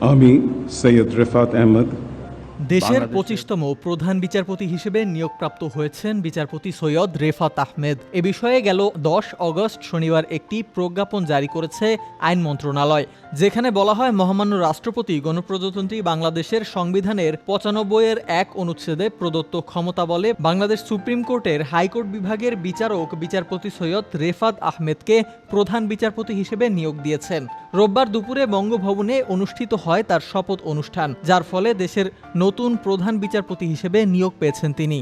আমি সৈয়দ রেফাত আহমদ দেশের পঁচিশতম প্রধান বিচারপতি হিসেবে নিয়োগপ্রাপ্ত হয়েছেন বিচারপতি সৈয়দ রেফাত আহমেদ। এ বিষয়ে গেল দশ অগস্ট শনিবার একটি প্রজ্ঞাপন জারি করেছে আইন মন্ত্রণালয় যেখানে বলা হয় মহামান্য রাষ্ট্রপতি গণপ্রজাতন্ত্রী বাংলাদেশের সংবিধানের পঁচানব্বই এর এক অনুচ্ছেদে প্রদত্ত ক্ষমতা বলে বাংলাদেশ সুপ্রিম কোর্টের হাইকোর্ট বিভাগের বিচারক বিচারপতি সৈয়দ রেফাত আহমেদকে প্রধান বিচারপতি হিসেবে নিয়োগ দিয়েছেন। রোববার দুপুরে বঙ্গভবনে অনুষ্ঠিত হয় তার শপথ অনুষ্ঠান যার ফলে দেশের নতুন প্রধান বিচারপতি হিসেবে নিয়োগ পেয়েছেন তিনি।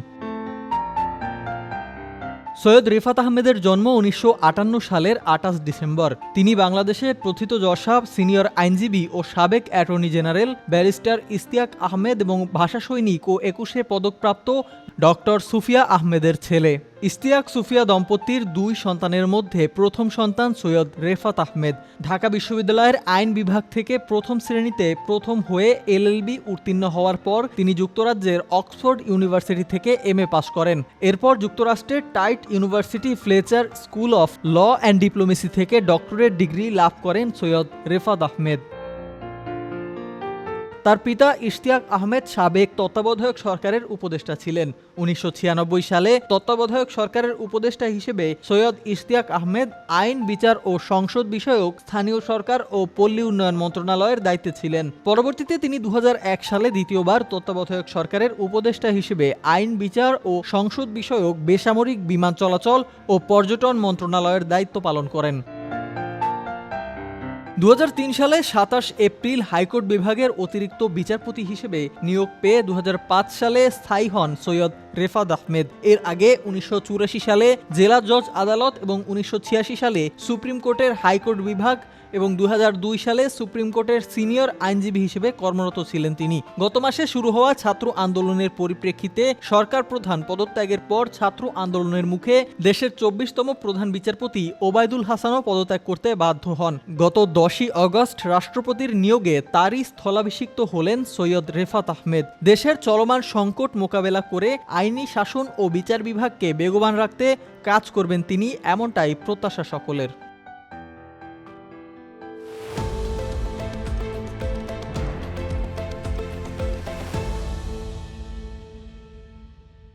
সৈয়দ রিফাত আহমেদের জন্ম উনিশশো আটান্ন সালের আটাশ ডিসেম্বর। তিনি বাংলাদেশের প্রথিত যশাব, সিনিয়র আইনজীবী ও সাবেক attorney general barrister Istiaque Ahmed এবং ভাষা সৈনিক ও একুশে পদকপ্রাপ্ত ডক্টর সুফিয়া আহমেদের ছেলে। ইস্তিয়াক সুফিয়া দম্পতির দুই সন্তানের মধ্যে প্রথম সন্তান সৈয়দ রেফাত আহমেদ। ঢাকা বিশ্ববিদ্যালয়ের আইন বিভাগ থেকে প্রথম শ্রেণীতে প্রথম হয়ে এলএলবি উত্তীর্ণ হওয়ার পর তিনি যুক্তরাজ্যের অক্সফোর্ড ইউনিভার্সিটি থেকে এমএ পাশ করেন। এরপর যুক্তরাষ্ট্রের tight university Fletcher school of law and diplomacy থেকে ডক্টরেট ডিগ্রি লাভ করেন সৈয়দ রেফাত আহমেদ। তার পিতা ইশতিয়াক আহমেদ সাবেক তত্ত্বাবধায়ক সরকারের উপদেষ্টা ছিলেন। উনিশশো ছিয়ানব্বই সালে তত্ত্বাবধায়ক সরকারের উপদেষ্টা হিসেবে সৈয়দ ইশতিয়াক আহমেদ আইন, বিচার ও সংসদ বিষয়ক স্থানীয় সরকার ও পল্লী উন্নয়ন মন্ত্রণালয়ের দায়িত্বে ছিলেন। পরবর্তীতে তিনি দু হাজার এক সালে দ্বিতীয়বার তত্ত্বাবধায়ক সরকারের উপদেষ্টা হিসেবে আইন, বিচার ও সংসদ বিষয়ক বেসামরিক বিমান চলাচল ও পর্যটন মন্ত্রণালয়ের দায়িত্ব পালন করেন। দু হাজার তিন সালে সাতাশ এপ্রিল হাইকোর্ট বিভাগের অতিরিক্ত বিচারপতি হিসেবে নিয়োগ পেয়ে দু হাজার পাঁচ সালে স্থায়ী হন সৈয়দ রেফাদ আহমেদ। এর আগে উনিশশো চুরাশি সালে জেলা জজ আদালত এবং উনিশশো সালে সুপ্রিম কোর্টের হাইকোর্ট বিভাগ এবং দু সালে সুপ্রিম কোর্টের সিনিয়র আইনজীবী হিসেবে কর্মরত ছিলেন তিনি। গত মাসে শুরু হওয়া ছাত্র আন্দোলনের পরিপ্রেক্ষিতে সরকার প্রধান পদত্যাগের পর ছাত্র আন্দোলনের মুখে দেশের চব্বিশতম প্রধান বিচারপতি ওবায়দুল হাসানও পদত্যাগ করতে বাধ্য হন। গত দশই অগস্ট রাষ্ট্রপতির নিয়োগে তারই স্থলাভিষিক্ত হলেন সৈয়দ রেফাত আহমেদ। দেশের চলমান সংকট মোকাবেলা করে আইনি শাসন ও বিচার বিভাগকে বেগবান রাখতে কাজ করবেন তিনি এমনটাই প্রত্যাশা সকলের।